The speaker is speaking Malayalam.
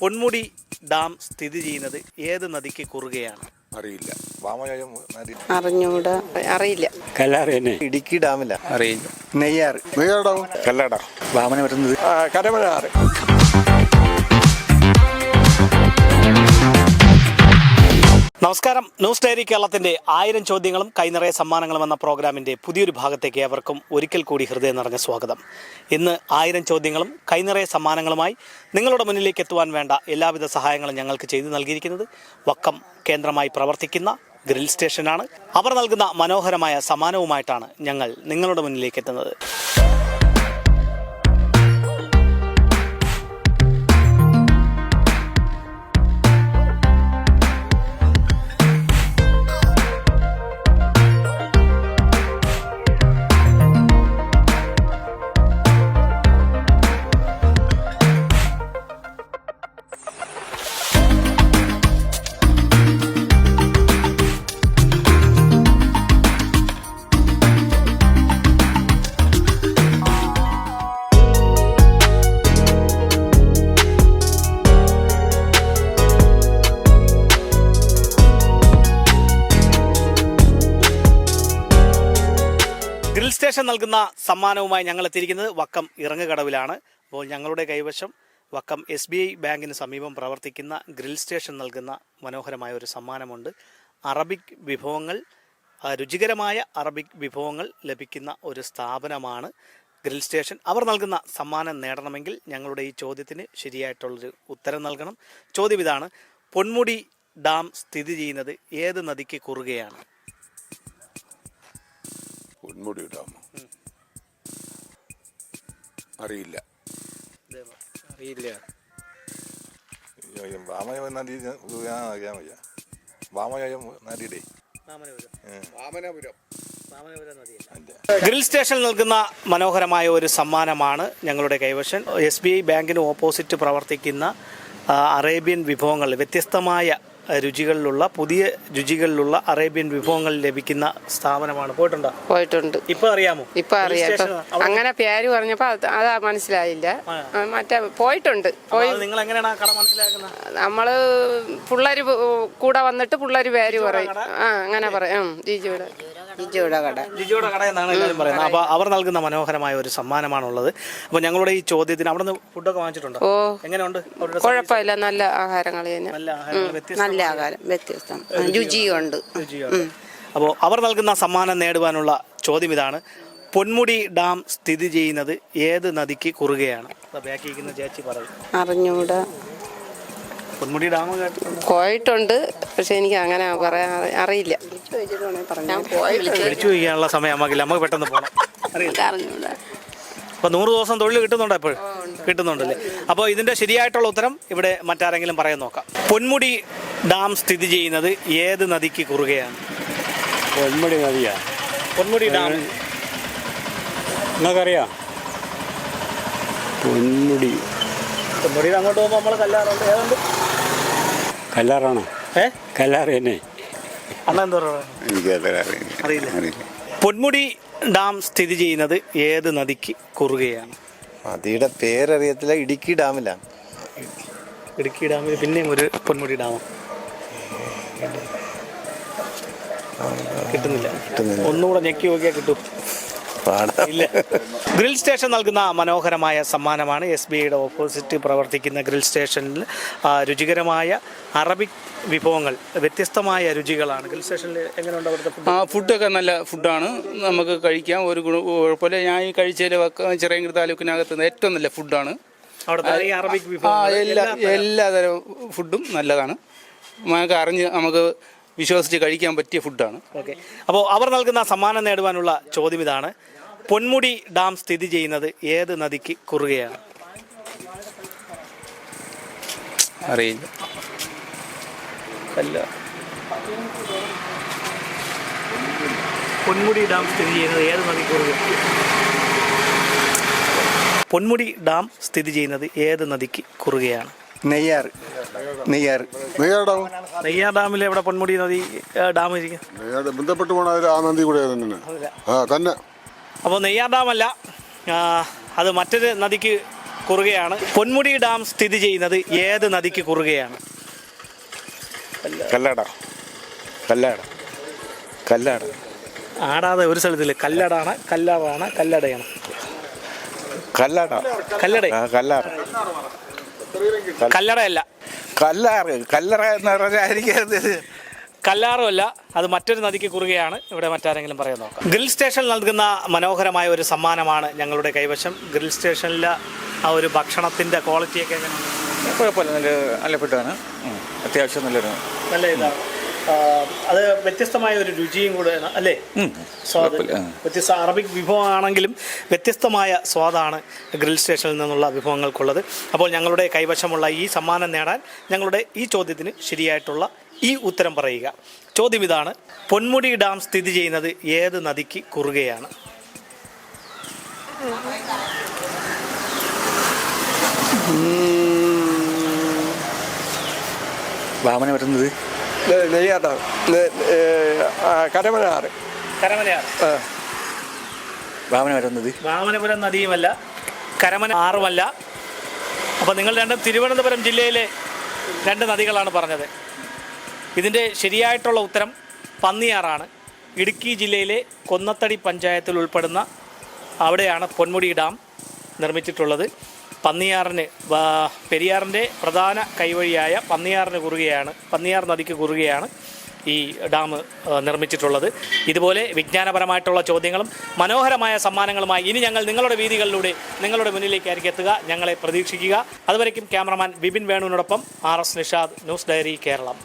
പൊന്മുടി ഡാം സ്ഥിതി ചെയ്യുന്നത് ഏത് നദിക്ക് കുറുകയാണ്? അറിയില്ല. അറിഞ്ഞൂടാ അറിയില്ല. കല്ലാറ് തന്നെ ഇടുക്കി ഡാമില്ല. അറിയില്ല. നെയ്യാർ നെയ്യാടാവും കല്ലാടാ. വാമന വരുന്നത്. കരമഴ നമസ്കാരം. ന്യൂസ് ഡയറി കേരളത്തിന്റെ ആയിരം ചോദ്യങ്ങളും കൈനിറയ സമ്മാനങ്ങളും എന്ന പ്രോഗ്രാമിന്റെ പുതിയൊരു ഭാഗത്തേക്ക് ഏവർക്കും ഒരിക്കൽ കൂടി ഹൃദയം നിറഞ്ഞ സ്വാഗതം. ഇന്ന് ആയിരം ചോദ്യങ്ങളും കൈനിറയ സമ്മാനങ്ങളുമായി നിങ്ങളുടെ മുന്നിലേക്ക് എത്തുവാൻ വേണ്ട എല്ലാവിധ സഹായങ്ങളും ഞങ്ങൾക്ക് ചെയ്തു നൽകിയിരിക്കുന്നത് വക്കം കേന്ദ്രമായി പ്രവർത്തിക്കുന്ന ഗ്രിൽ സ്റ്റേഷനാണ്. അവർ നൽകുന്ന മനോഹരമായ സമ്മാനവുമായിട്ടാണ് ഞങ്ങൾ നിങ്ങളുടെ മുന്നിലേക്ക് എത്തുന്നത്. സ്റ്റേഷൻ നൽകുന്ന സമ്മാനവുമായി ഞങ്ങൾ എത്തിയിരിക്കുന്നത് വക്കം ഇറങ്ങുകടവിലാണ്. അപ്പോൾ ഞങ്ങളുടെ കൈവശം വക്കം എസ് ബി ഐ ബാങ്കിന് സമീപം പ്രവർത്തിക്കുന്ന ഗ്രിൽ സ്റ്റേഷൻ നൽകുന്ന മനോഹരമായ ഒരു സമ്മാനമുണ്ട്. അറബിക് വിഭവങ്ങൾ രുചികരമായ അറബിക് വിഭവങ്ങൾ ലഭിക്കുന്ന ഒരു സ്ഥാപനമാണ് ഗ്രിൽ സ്റ്റേഷൻ. അവർ നൽകുന്ന സമ്മാനം നേടണമെങ്കിൽ ഞങ്ങളുടെ ഈ ചോദ്യത്തിന് ശരിയായിട്ടുള്ളൊരു ഉത്തരം നൽകണം. ചോദ്യം ഇതാണ് പൊന്മുടി ഡാം സ്ഥിതി ചെയ്യുന്നത് ഏത് നദിക്ക് കുറുകയാണ്? പൊന്മുടി ഡാം അറിയില്ല. അറിയില്ല. വാമയ നദി ഞാൻ അറിയാൻ വയ്യ. വാമയായം നദിയുടെ വാമനപുരം. അല്ല ഗ്രിൽ സ്റ്റേഷനിൽ നൽകുന്ന മനോഹരമായ ഒരു സമ്മാനമാണ് ഞങ്ങളുടെ കൈവശം. എസ് ബി ഐ ബാങ്കിന് ഓപ്പോസിറ്റ് പ്രവർത്തിക്കുന്ന അറേബ്യൻ വിഭവങ്ങൾ വ്യത്യസ്തമായ രുചികളിലുള്ള പുതിയ രുചികളിലുള്ള അറേബ്യൻ വിഭവങ്ങൾ ലഭിക്കുന്ന സ്ഥാപനമാണ്. പോയിട്ടുണ്ടോ? പോയിട്ടുണ്ട്. ഇപ്പൊ അറിയാമോ? ഇപ്പൊ അറിയാം. ഇപ്പൊ അങ്ങനെ പേര് പറഞ്ഞപ്പോ അത് അതാ മനസ്സിലായില്ല. മറ്റേ പോയിട്ടുണ്ട്. പോയി നിങ്ങൾ എങ്ങനെയാണ് ആ കട മനസ്സിലാക്കുന്നത്? നമ്മൾ പിള്ളേര് കൂടെ വന്നിട്ട് പിള്ളേര് പേര് പറയും. ആ അങ്ങനെ പറയാം. ഉം, ജിജുവിടെ കട. കട എന്നാണ് എല്ലാവരും പറയുന്നത്. അപ്പൊ അവർ നൽകുന്ന മനോഹരമായ ഒരു സമ്മാനമാണുള്ളത്. അപ്പൊ ഞങ്ങളുടെ ഈ ചോദ്യത്തിന് അവിടെ നിന്ന് ഫുഡൊക്കെ വാങ്ങിച്ചിട്ടുണ്ടോ? ഓ എങ്ങനെയുണ്ട്? അവരുടെ കുഴപ്പമില്ല. നല്ല ആഹാരങ്ങൾ തന്നെ. നല്ല ആഹാരങ്ങൾ വ്യത്യസ്ത നല്ല ആഹാരം വ്യത്യസ്തം. രുചിയുണ്ട്. രുചിയുണ്ട്. അപ്പോൾ അവർ നൽകുന്ന സമ്മാനം നേടുവാനുള്ള ചോദ്യം ഇതാണ്. പൊന്മുടി ഡാം സ്ഥിതി ചെയ്യുന്നത് ഏത് നദിക്ക് കുറുകയാണ്? ബാക്കി ഇരിക്കുന്ന ചേച്ചി പറയും അറിഞ്ഞൂടാ. പൊന്മുടി ഡാം പോയിട്ടുണ്ട്. പക്ഷെ എനിക്ക് അങ്ങനെ പറയാ അറിയില്ല. വിളിച്ചു ചോദിക്കാനുള്ള സമയം നമുക്കില്ല നമുക്ക് പെട്ടെന്ന് പോകണം അറിയില്ല. നൂറ് ദിവസം തൊഴിൽ കിട്ടുന്നുണ്ടോ എപ്പോഴും? കിട്ടുന്നുണ്ടല്ലേ? അപ്പോൾ ഇതിന്റെ ശരിയായിട്ടുള്ള ഉത്തരം ഇവിടെ മറ്റാരെങ്കിലും പറയാൻ നോക്കാം. പൊന്മുടി ഡാം സ്ഥിതി ചെയ്യുന്നത് ഏത് നദിക്ക് കുറുകയാണ്? പൊന്മുടി നദിയാ? പൊന്മുടി ഡാം. നിങ്ങൾക്കറിയാം? പൊന്മുടി. പൊന്മുടിയിൽ അങ്ങോട്ട് പോകുമ്പോൾ നമ്മൾ കല്ലാറുണ്ട്. ഏതുണ്ട്? കല്ലാറാണോ? ഏ? കല്ലാറ് തന്നെ അണ്ണ എന്താ പറയുക? എനിക്കല്ല അറിയില്ല. പൊന്മുടി ഡാം സ്ഥിതി ചെയ്യുന്നത് ഏത് നദിക്ക് കുറുകയാണ്? നദിയുടെ പേരറിയത്തില്ല ഇടുക്കി ഡാമിലാണ് ഇടുക്കി ഡാമിൽ പിന്നെയും ഒരു പൊന്മുടി ഡാം കിട്ടുന്നില്ല. കിട്ടുന്നില്ല. ഒന്നുകൂടെ ഞെക്കി നോക്കിയാൽ കിട്ടും. പാടാ. ഗ്രിൽ സ്റ്റേഷൻ നൽകുന്ന മനോഹരമായ സമ്മാനമാണ് എസ് ബി ഐയുടെ ഓപ്പോസിറ്റ് പ്രവർത്തിക്കുന്ന ഗ്രിൽ സ്റ്റേഷനിൽ രുചികരമായ അറബിക് വിഭവങ്ങൾ വ്യത്യസ്തമായ രുചികളാണ്. ഗ്രിൽ സ്റ്റേഷനിൽ എങ്ങനെയുണ്ട് അവിടുത്തെ ഫുഡ് ആ ഫുഡൊക്കെ നല്ല ഫുഡാണ്. നമുക്ക് കഴിക്കാം. ഒരു ഗുണ കുഴപ്പമില്ല. ഞാൻ ഈ കഴിച്ചതിൽ ചെറിയ താലൂക്കിനകത്ത് ഏറ്റവും നല്ല ഫുഡാണ്. അറബിക് എല്ലാ എല്ലാതരം ഫുഡും നല്ലതാണ്. നമുക്ക് അറിഞ്ഞ് നമുക്ക് വിശ്വസിച്ച് കഴിക്കാൻ പറ്റിയ ഫുഡാണ്. ഓക്കെ. അപ്പോൾ അവർ നൽകുന്ന സമ്മാനം നേടുവാനുള്ള ചോദ്യം ഇതാണ്. പൊന്മുടി ഡാം സ്ഥിതി ചെയ്യുന്നത് ഏത് നദിക്ക് കുറുകയാണ്? അറിയില്ല. അല്ല. പൊന്മുടി ഡാം സ്ഥിതി ചെയ്യുന്നത് ഏത് നദി കുറുക പൊന്മുടി ഡാം സ്ഥിതി ചെയ്യുന്നത് ഏത് നദിക്ക് കുറുകയാണ്? നെയ്യാർ. നെയ്യാർ. ഡാം നെയ്യാർ ഡാമിൽ എവിടെ പൊന്മുടി നദി ഡാം ഇരിക്കും നെയ്യാട് ബന്ധപ്പെട്ട് പോണ ആ നദി കൂടെ തന്നെ ആ തന്നെ. അപ്പോൾ നെയ്യാർ ഡാമല്ല അത് മറ്റൊരു നദിക്ക് കുറുകയാണ്. പൊന്മുടി ഡാം സ്ഥിതി ചെയ്യുന്നത് ഏത് നദിക്ക് കുറുകയാണ്? കല്ലട. കല്ലട. കല്ലട. ആടാതെ ഒരു സ്ഥലത്തില്ല കല്ലടാണ് കല്ലാറാണ് കല്ലടയാണ്. കല്ലട. കല്ലട. കല്ലാറ കല്ലടയല്ല. കല്ലാറ്. കല്ലറ എന്ന് പറഞ്ഞാൽ എനിക്ക് കല്ലാറുമല്ല അത് മറ്റൊരു നദിക്ക് കുറുകയാണ്. ഇവിടെ മറ്റാരെങ്കിലും പറയാൻ നോക്കാം. ഗ്രിൽ സ്റ്റേഷൻ നൽകുന്ന മനോഹരമായ ഒരു സമ്മാനമാണ് ഞങ്ങളുടെ കൈവശം. ഗ്രിൽ സ്റ്റേഷനിൽ ആ ഒരു ഭക്ഷണത്തിന്റെ ക്വാളിറ്റിയൊക്കെ എങ്ങനെയാണ് കുഴപ്പമില്ല. നല്ല നല്ല ഫുഡാണ്. അത്യാവശ്യം നല്ലൊരു നല്ല ഇതാണ്. അത് വ്യത്യസ്തമായ ഒരു രുചിയും കൂടെ അല്ലേ? സ്വാദ്. വ്യത്യസ്ത അറബിക് വിഭവമാണെങ്കിലും വ്യത്യസ്തമായ സ്വാദാണ് ഗ്രിൽ സ്റ്റേഷനിൽ നിന്നുള്ള വിഭവങ്ങൾക്കുള്ളത്. അപ്പോൾ ഞങ്ങളുടെ കൈവശമുള്ള ഈ സമ്മാനം നേടാൻ ഞങ്ങളുടെ ഈ ചോദ്യത്തിന് ശരിയായിട്ടുള്ള ഈ ഉത്തരം പറയുക. ചോദ്യം ഇതാണ് പൊന്മുടി ഡാം സ്ഥിതി ചെയ്യുന്നത് ഏത് നദിക്ക് കുറുകയാണ്? ഭാവന വരുന്നത്? കരമനയാണ് ഭാവന വരുന്നത്? വാമനപുരം നദിയുമല്ല കരമന ആറുമല്ല. അപ്പോൾ നിങ്ങൾ രണ്ടും തിരുവനന്തപുരം ജില്ലയിലെ രണ്ട് നദികളാണ് പറഞ്ഞത്. ഇതിന്റെ ശരിയായിട്ടുള്ള ഉത്തരം പന്നിയാറാണ്. ഇടുക്കി ജില്ലയിലെ കൊന്നത്തടി പഞ്ചായത്തിൽ ഉൾപ്പെടുന്ന അവിടെയാണ് പൊന്മുടി ഡാം നിർമ്മിച്ചിട്ടുള്ളത്. പന്നിയാറിന് പെരിയാറിന്റെ പ്രധാന കൈവഴിയായ പന്നിയാറിന് കുറുകയാണ് പന്നിയാർ നദിക്ക് കുറുകയാണ് ഈ ഡാം നിർമ്മിച്ചിട്ടുള്ളത്. ഇതുപോലെ വിജ്ഞാനപരമായിട്ടുള്ള ചോദ്യങ്ങളും മനോഹരമായ സമ്മാനങ്ങളുമായി ഇനി ഞങ്ങൾ നിങ്ങളുടെ വീതികളിലൂടെ നിങ്ങളുടെ മുന്നിലേക്കായിരിക്കും എത്തുക. ഞങ്ങളെ പ്രതീക്ഷിക്കുക. അതുവരയ്ക്കും cameraman Bipin വേണുവിനോടൊപ്പം R S Nishad news diary Keralam.